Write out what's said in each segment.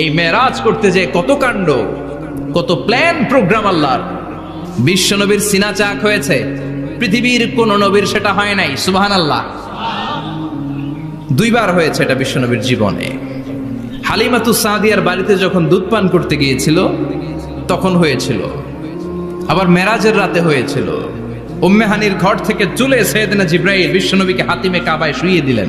এই মেরাজ করতে যে কত কাণ্ড, কত প্ল্যান প্রোগ্রাম আল্লাহর। বিশ্ব নবীর সিনা চাক হয়েছে, পৃথিবীর কোন নবীর সেটা হয় নাই সুবাহান আল্লাহ দুইবার হয়েছে এটা বিশ্বনবীর জীবনে। হালিমাতু সাদিয়ার বাড়িতে যখন দুধ পান করতে গিয়েছিল, তখন হয়েছিল। আবার মেরাজের রাতে হয়েছিল। উম্মেহানির ঘর থেকে চলে সৈয়দনা জিব্রাইল বিশ্বনবীকে হাতিমে কাবায় শুইয়ে দিলেন।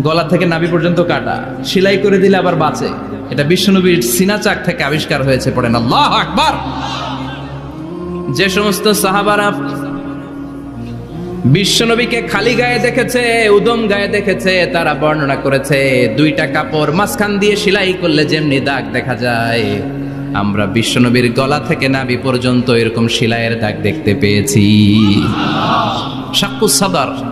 গলা থেকে নাভি পর্যন্ত কাটা। সেলাই করে দিলে আবার বাঁচে। এটা বিশ্বনবীর সিনা চাক থেকে আবিষ্কার হয়েছে, পড়েন আল্লাহ আকবার। যে সমস্ত সাহাবারা বিশ্বনবীকে খালি গায়ে দেখেছে, উদম গায়ে দেখেছে, তারা বর্ণনা করেছে, দুইটা কাপড় মাঝখান দিয়ে সেলাই করলে যেমনি দাগ দেখা যায়। আমরা বিশ্বনবীর গলা থেকে নাভি পর্যন্ত এরকম সেলাইয়ের দাগ দেখতে পেয়েছি। শাক্কু সাদার।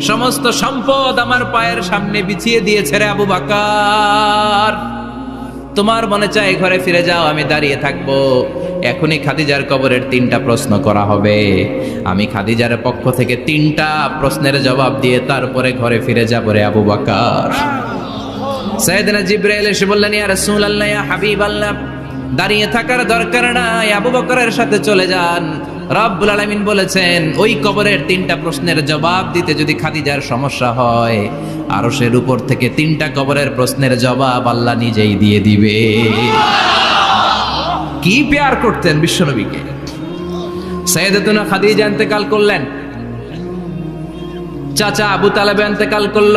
সমস্ত সম্পদ আমার পায়ের সামনে বিছিয়ে দিয়েছে রে আবু বাকার তোমার মনে চাই ঘরে ফিরে যাও, আমি দাঁড়িয়ে থাকব। এখনই খাদিজার কবরের তিনটা প্রশ্ন করা হবে। আমি খাদিজার পক্ষ থেকে তিনটা প্রশ্নের জবাব দিয়ে তারপরে ঘরে ফিরে যাব রে আবু বাকার সাইয়েদনা জিব্রাইল এসে বললেন, ইয়া রাসূলুল্লাহ, ইয়া হাবিবাল্লাহ, দাঁড়িয়ে থাকার দরকার নাই, আবু বকরের সাথে চলে যান। রব্বুল আলামিন বলেছেন, ওই কবরের তিনটা প্রশ্নের জবাব দিতে যদি খাদিজার সমস্যা হয়, আরশের উপর থেকে তিনটা কবরের প্রশ্নের জবাব আল্লাহ নিজেই দিয়ে দিবে। কি পেয়ার করতেন বিশ্বনবীকে? সৈয়দতুনা খাদিজা ইন্তেকাল করলেন, চাচা আবু তালেব ইন্তেকাল করল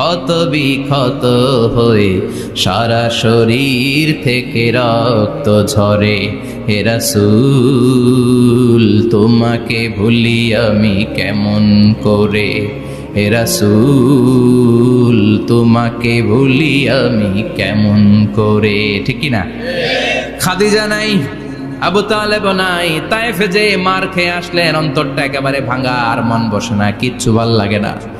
ক্ষত বিক্ষত হয়ে সারা শরীর থেকে রক্ত ঝরে। হেরাসুল তোমাকে ভুলি আমি কেমন করে? হেরাসুল তোমাকে ভুলি আমি কেমন করে? ঠিক না? খাদিজা নাই, আবু তালেব নাই তাইফে যে মার খেয়ে আসলেন, অন্তরটা একেবারে ভাঙা আর মন বসে না, কিচ্ছু ভালো লাগে না।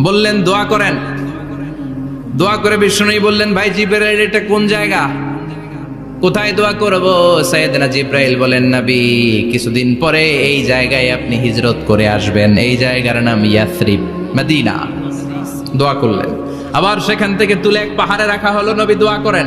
বললেন, দোয়া করেন। দোয়া করে বিষ্ণুই বললেন, ভাই জিব্রাইল, এটা কোন জায়গা? কোথায় দোয়া করব? সৈয়দনা জিব্রাইল বলেন, নবী, কিছুদিন পরে এই জায়গায় আপনি হিজরত করে আসবেন। এই জায়গার নাম ইয়াসরিব, মদিনা। দোয়া করলেন। আবার সেখান থেকে তুলে এক পাহাড়ে রাখা হলো, নবী, দোয়া করেন।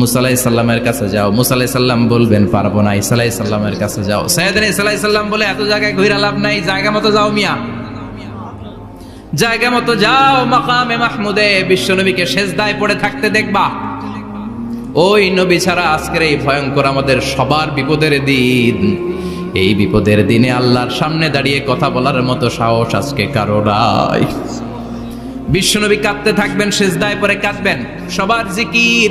মুসালাই সাল্লামের কাছে যাও। মুসালাই সাল্লাম বলবেন, পারব না ইসালাই সাল্লামের কাছে যাও। সৈয়দনা ইসালাই সাল্লাম বলে, এত জায়গায় ঘুরে লাভ নাই, জায়গা মতো যাও মিয়া। জায়গা মতো যাও মাকামে মাহমুদে, বিশ্বনবীকে শেষদায় পড়ে থাকতে দেখবা। ওই নবী ছাড়া আজকের এই ভয়ঙ্কর আমাদের সবার বিপদের দিন। এই বিপদের দিনে আল্লাহর সামনে দাঁড়িয়ে কথা বলার মতো সাহস আজকে কারও নাই। বিশ্বনবী কাঁদতে থাকবেন শেষদায় পরে কাঁদবেন। সবার জিকির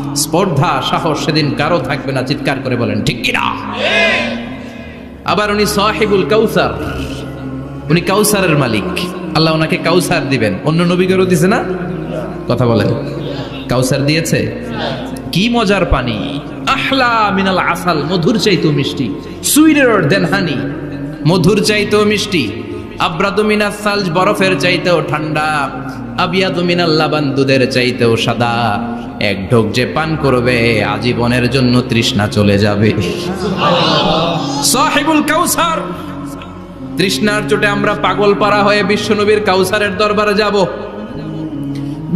স্পর্ধা, সাহস সেদিন কারও থাকবে না, চিৎকার করে বলেন, ঠিক কিনা? আবার উনি সাহিবুল কাউসার। উনি কাউসারের মালিক। আল্লাহ ওনাকে কাউসার দিবেন। অন্য নবীগরও দিছে না? কথা বলেন। কাউসার দিয়েছে? কি মজার পানি। আহলা মিনাল আসাল, মধুর চাইতো মিষ্টি। সুইডের দেন হানি মধুর চাইতো মিষ্টি। আব্রাদু মিনাস সালজ, বরফের চাইতেও ঠান্ডা। আবিয়াদু মিনাল লাবান, দুধের চাইতেও সাদা। এক ঢোক যে পান করবে, আজীবনের জন্য তৃষ্ণা চলে যাবে। তৃষ্ণার চোটে আমরা পাগল পারা হয়ে বিশ্বনবীর কাউসারের দরবারে যাব।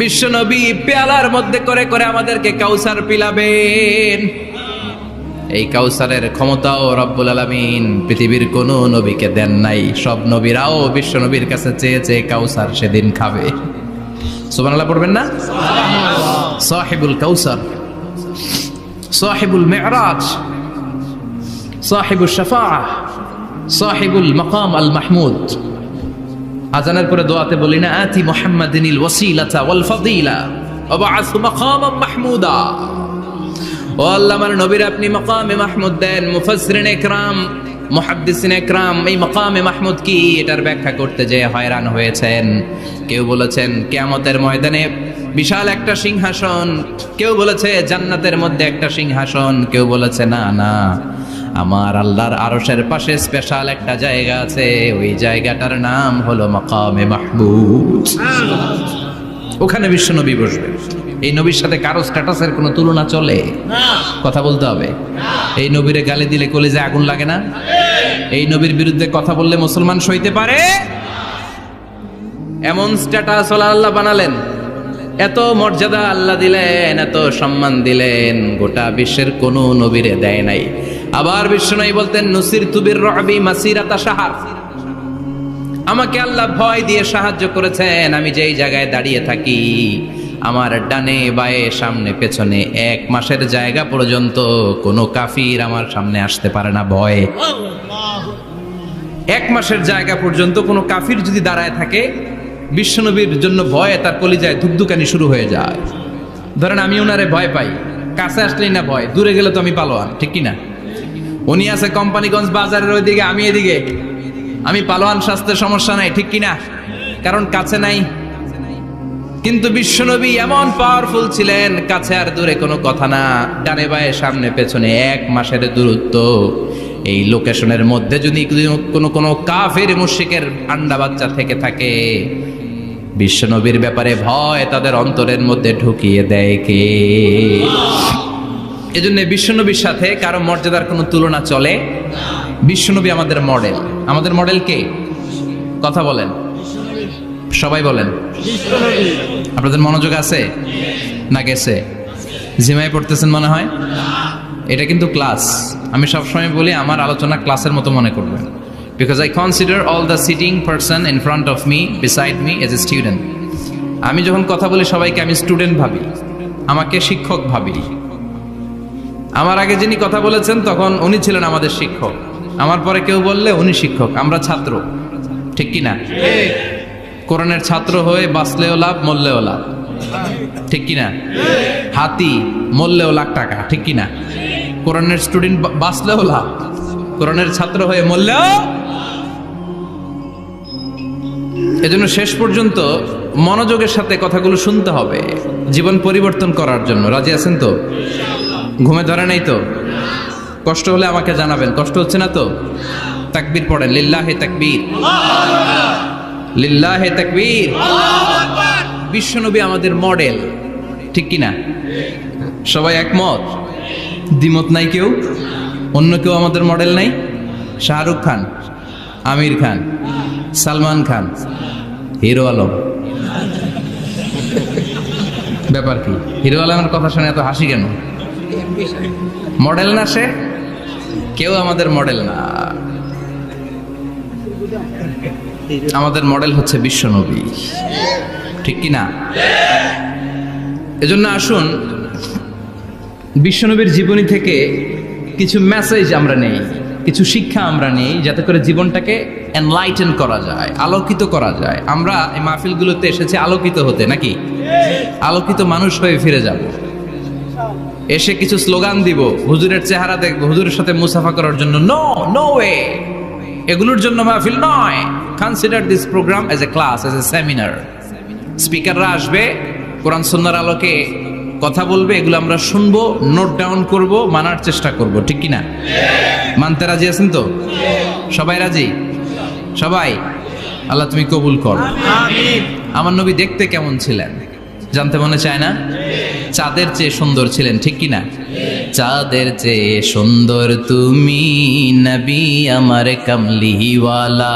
বিশ্বনবী পেয়ালার মধ্যে করে করে আমাদেরকে কাউসার পিলাবেন। এই কাউসারের ক্ষমতাও রব্বুল আলামিন পৃথিবীর কোন নবীকে দেন নাই। সব নবীরাও বিশ্বনবীর কাছে চেয়ে চেয়ে কাউসার সেদিন খাবে। সুবহানাল্লাহ পড়বেন না? সাহিবুল কাউসার, সাহিবুল মেরাজ সাহিবুল শাফাআহ, সাহিবুল মাকাম আল মাহমুদ। আজানের পরে দোয়াতে বলি, না আতি মুহাম্মাদিনিল ওয়াসিলাতা ওয়াল ফাদিলা ওয়াবআসু মাকামাম মাহমুদা। ও আল্লাহ, আমার নবীর আপনি মাকামে মাহমুদ দেন, মুফাসসিরিন ইকরাম মুহাদ্দিসিন ইকরাম এই মাকামে মাহমুদ কি? এটার ব্যাখ্যা করতে যে হয়রান হয়েছেন। কেউ বলেছেন, কিয়ামতের ময়দানে বিশাল একটা সিংহাসন। কেউ বলেছে জান্নাতের মধ্যে একটা সিংহাসন। কেউ বলেছে না না আমার আল্লাহর আরশের পাশে স্পেশাল একটা জায়গা আছে। ওই জায়গাটার নাম হলো মাকামে মাহমুদ। ওখানে বিশ্ব নবী বসবে। এই নবীর সাথে কারও স্ট্যাটাসের কোনো তুলনা চলে? কথা বলতে হবে। এই নবীরে গালি দিলে কলেজে আগুন লাগে না? এই নবীর বিরুদ্ধে কথা বললে মুসলমান সইতে পারে? এমন স্ট্যাটাস আল্লাহ বানালেন। এত মর্যাদা আল্লাহ দিলেন এত সম্মান দিলেন গোটা বিশ্বের কোনো নবীরে দেয় নাই। আবার বিশ্ব নাই বলতেন নসির তুবির রবি মাসিরাতা সাহার আমাকে আল্লাহ ভয় দিয়ে সাহায্য করেছেন আমি যেই জায়গায় দাঁড়িয়ে থাকি আমার ডানে বায়ে সামনে পেছনে এক মাসের জায়গা পর্যন্ত কোনো কাফির আমার সামনে আসতে পারে না ভয়ে। এক মাসের জায়গা পর্যন্ত কোনো কাফির যদি দাঁড়ায় থাকে বিশ্বনবীর জন্য ভয়ে তার কলিজায় ধুকধুকানি শুরু হয়ে যায়। ধরেন আমি ওনারে ভয় পাই। কাছে আসলেই না ভয়, দূরে গেলে তো আমি পালোয়ান, ঠিক কি না উনি আছে কোম্পানিগঞ্জ বাজারের ওইদিকে, আমি এদিকে। আমি পালোয়ান স্বাস্থ্যের সমস্যা নাই, ঠিক কি না কারণ কাছে নাই। কিন্তু বিশ্বনবী এমন পাওয়ারফুল ছিলেন, কাছে আর দূরে কোনো কথা না। ডানে বায়ে, সামনে পেছনে এক মাসের দূরত্ব। এই লোকেশনের মধ্যে যদি কোনো কোনো কাফের মুশিকের আন্ডা বাচ্চা থেকে থাকে বিশ্বনবীর ব্যাপারে ভয় তাদের অন্তরের মধ্যে ঢুকিয়ে দেয় কে? এজন্য বিশ্বনবীর সাথে কারও মর্যাদার কোনো তুলনা চলে? বিশ্বনবী আমাদের মডেল আমাদের মডেল কে? কথা বলেন। সবাই বলেন। আপনাদের মনোযোগ আছে? না গেছে? জিমাই পড়তেছেন মনে হয়? এটা কিন্তু ক্লাস আমি সবসময় বলি, আমার আলোচনা ক্লাসের মতো মনে করবেন। Because I consider all the sitting person in front of me beside me as a student আমি যখন কথা বলি, সবাইকে আমি স্টুডেন্ট ভাবি। আমাকে শিক্ষক ভাবি। আমার আগে যিনি কথা বলেছেন, তখন উনি ছিলেন আমাদের শিক্ষক। আমার পরে কেউ বললে, উনি শিক্ষক। আমরা ছাত্র। ঠিক কি না কোরআনের ছাত্র হয়ে বাঁচলেও লাভ, মরলেও লাভ। ঠিক কি না হাতি, মরলেও লাখ টাকা। ঠিক কি না কোরআনের স্টুডেন্ট বাঁচলেও লাভ। কোরআনের ছাত্র হয়ে মরলেও এজন্য শেষ পর্যন্ত মনোযোগের সাথে কথাগুলো শুনতে হবে, জীবন পরিবর্তন করার জন্য। রাজি আছেন তো? ঘুমে ধরে নাই তো? কষ্ট হলে আমাকে জানাবেন, কষ্ট হচ্ছে না তো? তাকবীর পড়েন, লিল্লাহে তাকবীর। লিল্লাহে তাকবীর। বিশ্বনবী আমাদের মডেল, ঠিক কি না সবাই একমত? দ্বিমত নাই কেউ? অন্য কেউ আমাদের মডেল নাই? শাহরুখ খান, আমির খান, সালমান খান, হিরো আলম। ব্যাপার কি? হিরো আলমের কথা শুনে এত হাসি কেন? মডেল না সে? কেউ আমাদের মডেল না। আমাদের মডেল হচ্ছে বিশ্বনবী। ঠিক কি না? এজন্য আসুন, বিশ্বনবীর জীবনী থেকে কিছু মেসেজ আমরা নেই, কিছু শিক্ষা আমরা নেই যাতে করে জীবনটাকে এনলাইটেন করা যায়, আলোকিত করা যায়। আমরা এই মাহফিলগুলোতে এসেছি আলোকিত হতে, নাকি? আলোকিত মানুষ হয়ে ফিরে যাব। এসে কিছু স্লোগান দিব, হুজুরের চেহারা দেখব হুজুরের সাথে মুসাফা করার জন্য। নো নো ওয়ে এগুলোর জন্য মাহফিল নয়। Consider this program as a class as a seminar স্পিকাররা আসবে, কোরআন সন্ন্যার আলোকে কথা বলবে এগুলো আমরা শুনব নোট ডাউন করব মানার চেষ্টা করব ঠিক কি না মানতে রাজি আছেন তো? সবাই রাজি? সবাই? আল্লাহ তুমি কবুল কর। আমার নবী দেখতে কেমন ছিলেন? জানতে মনে চায় না? চাঁদের চেয়ে সুন্দর ছিলেন ঠিক কি না চাঁদের চেয়ে সুন্দর তুমি নবী আমার কামলিওয়ালা।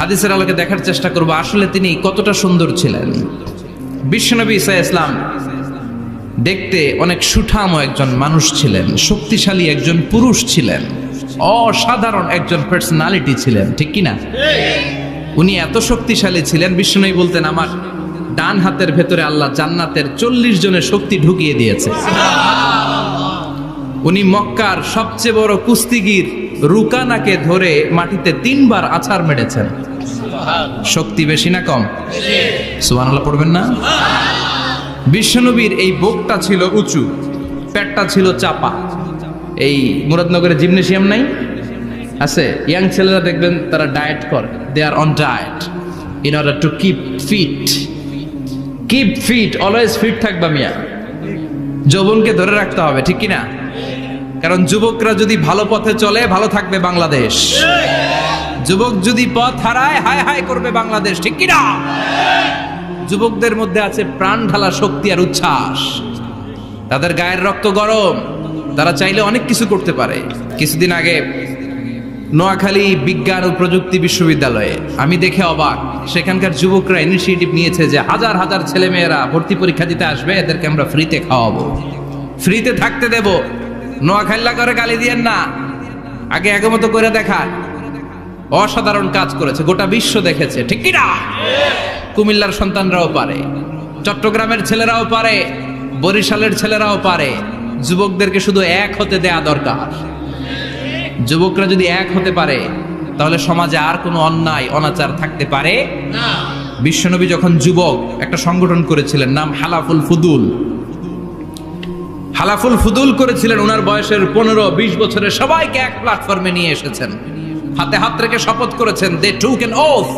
হাদিসের আলোকে দেখার চেষ্টা করব, আসলে তিনি কতটা সুন্দর ছিলেন। বিশ্বনবী ইসা ইসলাম দেখতে অনেক সুঠাম একজন মানুষ ছিলেন, শক্তিশালী একজন পুরুষ ছিলেন, অসাধারণ একজন পার্সোনালিটি ছিলেন, ঠিক কি না উনি এত শক্তিশালী ছিলেন বিষ্ণুই বলতেন, আমার ডান হাতের ভেতরে আল্লাহ জান্নাতের চল্লিশ জনের শক্তি ঢুকিয়ে দিয়েছে। উনি মক্কার সবচেয়ে বড় কুস্তিগির রুকানাকে ধরে মাটিতে তিনবার আছাড় মেরেছেন। শক্তি বেশি না কম? সুবহানাল্লাহ পড়বেন না? বিশ্বনবীর এই বুকটা ছিল উঁচু পেটটা ছিল চাপা। এই মুরাদনগরে জিমনেশিয়াম নাই? আছে? ইয়াং ছেলেরা দেখবেন তারা ডায়েট করে। They are on diet in order to keep fit keep fit always fit থাকবা মিয়া। যৌবনকে ধরে রাখতে হবে ঠিক কি না কারণ যুবকরা যদি ভালো পথে চলে ভালো থাকবে বাংলাদেশ। যুবক যদি পথ হারায়, হায় হায় করবে বাংলাদেশ, ঠিক কি না যুবকদের মধ্যে আছে প্রাণ ঢালা শক্তি আর উচ্ছ্বাস। তাদের গায়ের রক্ত গরম, তারা চাইলে অনেক কিছু করতে পারে। কিছুদিন আগে নোয়াখালী বিজ্ঞান ও প্রযুক্তি বিশ্ববিদ্যালয়ে আমি দেখে অবাক, সেখানকার যুবকরা ইনিশিয়েটিভ নিয়েছে যে হাজার হাজার ছেলেমেয়েরা ভর্তি পরীক্ষা দিতে আসবে, এদেরকে আমরা ফ্রিতে খাওয়াবো। ফ্রিতে থাকতে দেব। নোয়াখাল্লা করে গালি দিয়েন না। আগে একমতো করে দেখান। অসাধারণ কাজ করেছে গোটা বিশ্ব দেখেছে ঠিক কি না কুমিল্লার সন্তানরাও পারে চট্টগ্রামের ছেলেরাও পারে বরিশালের ছেলেরাও পারে যুবকদেরকে শুধু এক হতে দেয়া দরকার। যুবকরা যদি এক হতে পারে তাহলে সমাজে আর কোনো অন্যায় অনাচার থাকতে পারে? বিশ্বনবী যখন যুবক একটা সংগঠন করেছিলেন নাম হালাফুল ফুদুল। হালাফুল ফুদুল করেছিলেন ওনার বয়সের পনেরো বিশ বছরের সবাইকে এক প্ল্যাটফর্মে নিয়ে এসেছেন। হাতে হাত রেখে শপথ করেছেন দে টু ক্যান ওথ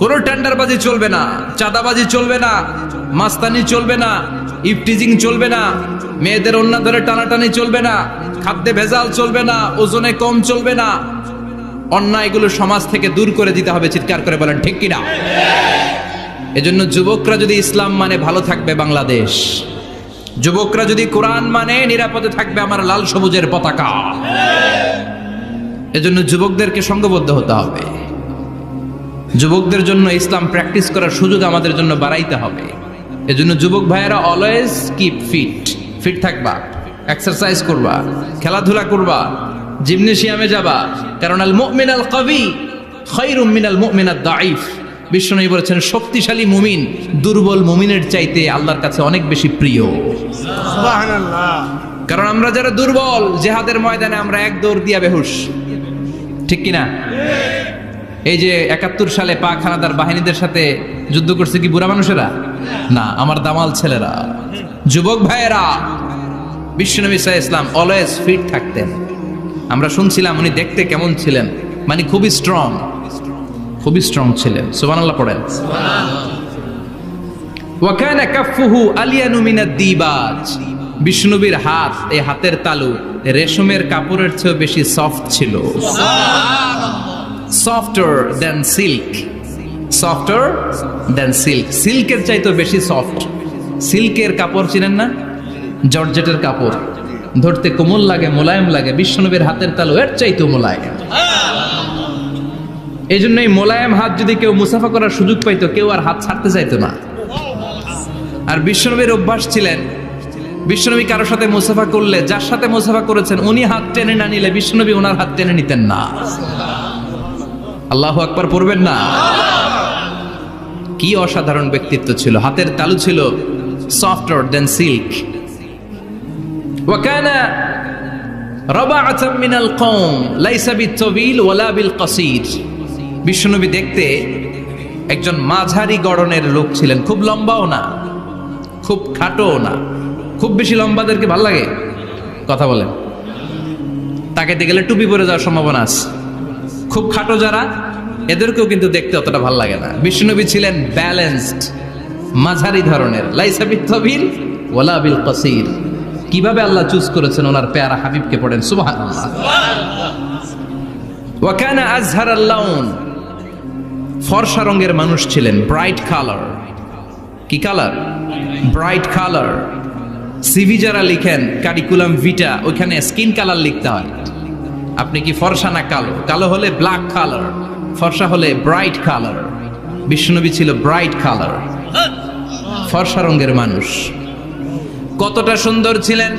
কোনো টেন্ডারবাজি চলবে না, চাঁদাবাজি চলবে না, মাস্তানি চলবে না ইফটিজিং চলবে না, মেয়েদের অন্য ধরে টানাটানি চলবে না, খাদ্যে ভেজাল চলবে না, ওজনে কম চলবে না। অন্যায়গুলো সমাজ থেকে দূর করে দিতে হবে, চিৎকার করে বলেন, ঠিক কিনা এজন্য যুবকরা যদি ইসলাম মানে ভালো থাকবে বাংলাদেশ, যুবকরা যদি কোরআন মানে নিরাপদে থাকবে আমার লাল সবুজের পতাকা। এজন্য যুবকদেরকে সঙ্গবদ্ধ হতে হবে। যুবকদের জন্য ইসলাম প্র্যাকটিস করার সুযোগ আমাদের জন্য বাড়াইতে হবে। এজন্য যুবক ভাইয়েরা অলওয়েজ কিপ ফিট ফিট থাকবা এক্সারসাইজ করবা খেলাধুলা করবা জিমনেশিয়ামে যাবা। কারণ আল মুমিন আল কবি খৈরুম মিনাল মুমিন আদ দাইফ বিষ্ণু বলেছেন শক্তিশালী মুমিন দুর্বল মুমিনের চাইতে আল্লাহর কাছে অনেক বেশি প্রিয়। কারণ আমরা যারা দুর্বল জেহাদের ময়দানে আমরা এক দৌড় দিয়া বেহুশ। ঠিক কিনা? এই যে একাত্তর সালে পাক হানাদার বাহিনীদের সাথে যুদ্ধ করছে কি বুড়া মানুষেরা? না আমার দামাল ছেলেরা। যুবক ভাইয়েরা বিশ্বনবী সাহা ইসলাম অলওয়েজ ফিট থাকতেন। আমরা শুনছিলাম উনি দেখতে কেমন ছিলেন মানে খুবই স্ট্রং খুবই স্ট্রং ছিলেন। সুবহানাল্লাহ পড়েন। ওয়াকানা কাফফুহু আলিয়ানু মিনাদ দিবাজ বিষ্ণুবীর হাত, এই হাতের তালু রেশমের কাপড়ের চেয়েও বেশি সফট ছিল। Softer than silk softer than silk সিল্কের চাইতো বেশি সফট সিল্কের কাপড় চিনেন না? জর্জেটের কাপড়। ধরতে কোমল লাগে, মোলায়েম লাগে, বিষ্ণুবীর হাতের তালু এর চাইতো মোলায়েম। এই জন্য এই মোলায়েম হাত যদি কেউ মুসাফা করার সুযোগ পাইতো, কেউ আর হাত ছাড়তে চাইতো না। আর বিশ্বনবীর অভ্যাস ছিলেন বিষ্ণনবী কারোর সাথে মুসাফা করলে, যার সাথে মুসাফা করেছেন, উনি হাত টেনে না নিলে বিষ্ণনবী ওনার হাত টেনে নিতেন না। আল্লাহ আকবার পড়বেন না? কি অসাধারণ ব্যক্তিত্ব ছিল। হাতের তালু ছিল সফটওয়্যার দেন সিল্ক ওয়াকানা ওয়ালা বিল দেখতে একজন মাঝারি গড়নের লোক ছিলেন। খুব লম্বাও না, খুব খাটোও না। খুব বেশি লম্বাদেরকে ভালো লাগে? কথা বলেন। তাকাইতে গেলে টুপি পরে যাওয়ার সম্ভাবনা আছে। খুব খাটো যারা, এদেরকেও কিন্তু দেখতে অতটা ভালো লাগে না। বিষ্ণুনবী ছিলেন ব্যালেন্সড মাঝারি ধরনের। লাইসাবিত তবিল ওয়ালা বিল কসির। কীভাবে আল্লাহ চুজ করেছেন ওনার পেয়ারা হাবিবকে পড়েন? সুবহানাল্লাহ। ওয়াকানা আজহার আল্লাউন ফর্সা রঙের মানুষ ছিলেন ব্রাইট কালার কি কালার ব্রাইট কালার সিভি যারা লিখেন কারিকুলাম ভিটা ওইখানে স্কিন কালার লিখতে হয়। আপনি কি ফর্সা না কালো? কালো হলে ব্ল্যাক কালার ফর্সা হলে ব্রাইট কালার বিষ্ণুনবী ছিল ব্রাইট কালার ফর্সা রঙের মানুষ। কতটা সুন্দর ছিলেন?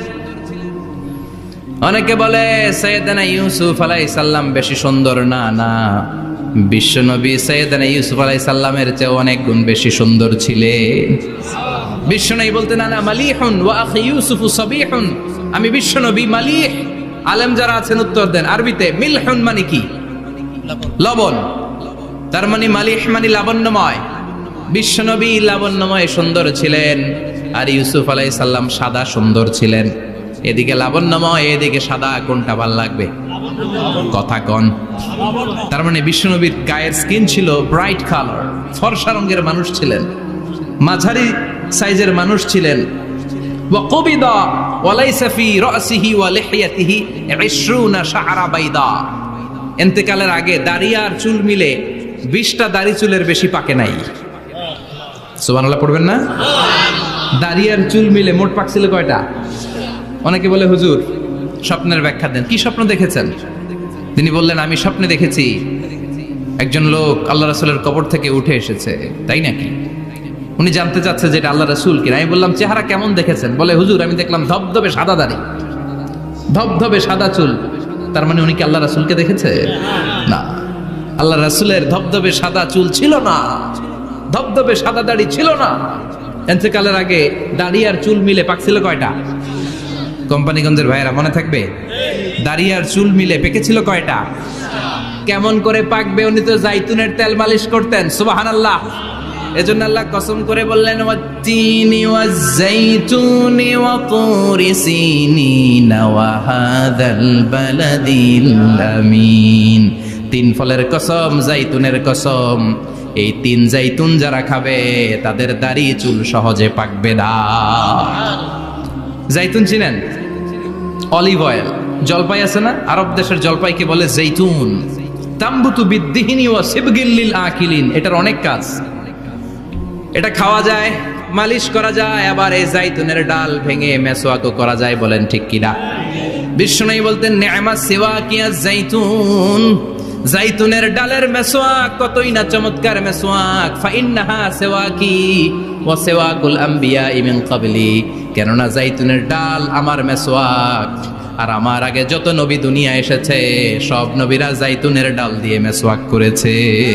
অনেকে বলে সৈয়দানা ইউসুফ আলাই সাল্লাম বেশি সুন্দর। না না। বিশ্বনবী সৈয়দানা ইউসুফ আলাই সাল্লামের চেয়ে অনেক গুণ বেশি সুন্দর ছিলেন। বিশ্বনবী না না মালিহুন ওয়া আখি ইউসুফ সাবিহুন। আমি বিশ্বনবী মালিহ। আলেম যারা আছেন, উত্তর দেন। আরবিতে, মিলহুন মানে কি? লবণ। তার মানে মালিহ মানে লাবণ্যময়। বিশ্বনবী লাবণ্যময় সুন্দর ছিলেন, আর ইউসুফ আলাই সাল্লাম সাদা সুন্দর ছিলেন। এদিকে লাবণ্যময়, এদিকে সাদা। কোনটা ভালো লাগবে? কথা কন। তার মানে বিশ্বনবীর গায়ের স্কিন ছিল ব্রাইট কালার ফর্সা রঙের মানুষ ছিলেন। মাঝারি সাইজের মানুষ ছিলেন। ওয়াকবিদা ওয়ালাইসাফি রাসিহি ওয়া লিহিয়াতিহি 20 শাআরা বাইদা। এন্তেকালের আগে দাড়ি আর চুল মিলে 20টা দাড়ি চুলের বেশি পাকে নাই। সুবহানাল্লাহ পড়বেন না? দাড়ি আর চুল মিলে মোট পাকছিল কয়টা? অনেকে বলে, হুজুর, স্বপ্নের ব্যাখ্যা দেন। কি স্বপ্ন দেখেছেন? তিনি বললেন, আমি স্বপ্নে দেখেছি, একজন লোক আল্লাহ রাসূলের কবর থেকে উঠে এসেছে। তাই নাকি? উনি জানতে চাচ্ছে যে এটা আল্লাহ রসুল কিনা। আমি বললাম, চেহারা কেমন দেখেছেন? বলে, হুজুর, আমি দেখলাম ধবধবে সাদা দাড়ি। ধবধবে সাদা চুল। তার মানে উনি কি আল্লাহ রাসুলকে দেখেছে? না। আল্লাহ রাসুলের ধবধবে সাদা চুল ছিল না। ধবধবে সাদা দাড়ি ছিল না। এতেকালের আগে দাড়ি আর চুল মিলে পাকছিল কয়টা? কোম্পানিগঞ্জের ভাইয়েরা, মনে থাকবে? দাড়ি আর চুল মিলে পেকেছিল কয়টা? কেমন করে পাকবে? উনি তো জাইতুনের তেল মালিশ করতেন সুবাহান আল্লাহ এজন্য আল্লাহ কসম করে বললেন, ওয়াত্তিনি ওয়াজ্জাইতুনি ওয়া তুরি সিনিনা ওয়া হাযাল বালাদিল আমিন। তিন ফলের কসম জাইতুনের কসম। এই তিন জাইতুন যারা খাবে, তাদের দাড়ি চুল সহজে পাকবে না। জাইতুন চিনেন? Olive oil. জলপাই আছে না? আরব দেশের জলপাইকে বলে জৈতুন তাম্বুতু বিদ্দিহিনী ও সিবগিল্লিল আকিলিন। এটার অনেক কাজ। এটা খাওয়া যায়, মালিশ করা যায়, আবার এই জাইতুনের ডাল ভেঙে মেসোয়াকও করা যায় বলেন ঠিক কিনা? বিষ্ণু বলতেন নেমা সেবা কিয়া জাইতুন। জাইতুনের ডালের মেসোয়াক কতই না চমৎকার মেসোয়াক। ফাইন্নাহা সেওয়াকি ও সেওয়াকুল আম্বিয়া ইমিন কাবলি কেননা জাইতুনের ডাল আমার মেসোয়াক। আর আমার আগে যত নবী দুনিয়া এসেছে, সব নবীরা জাইতুনের ডাল দিয়ে মেসোয়াক করেছে।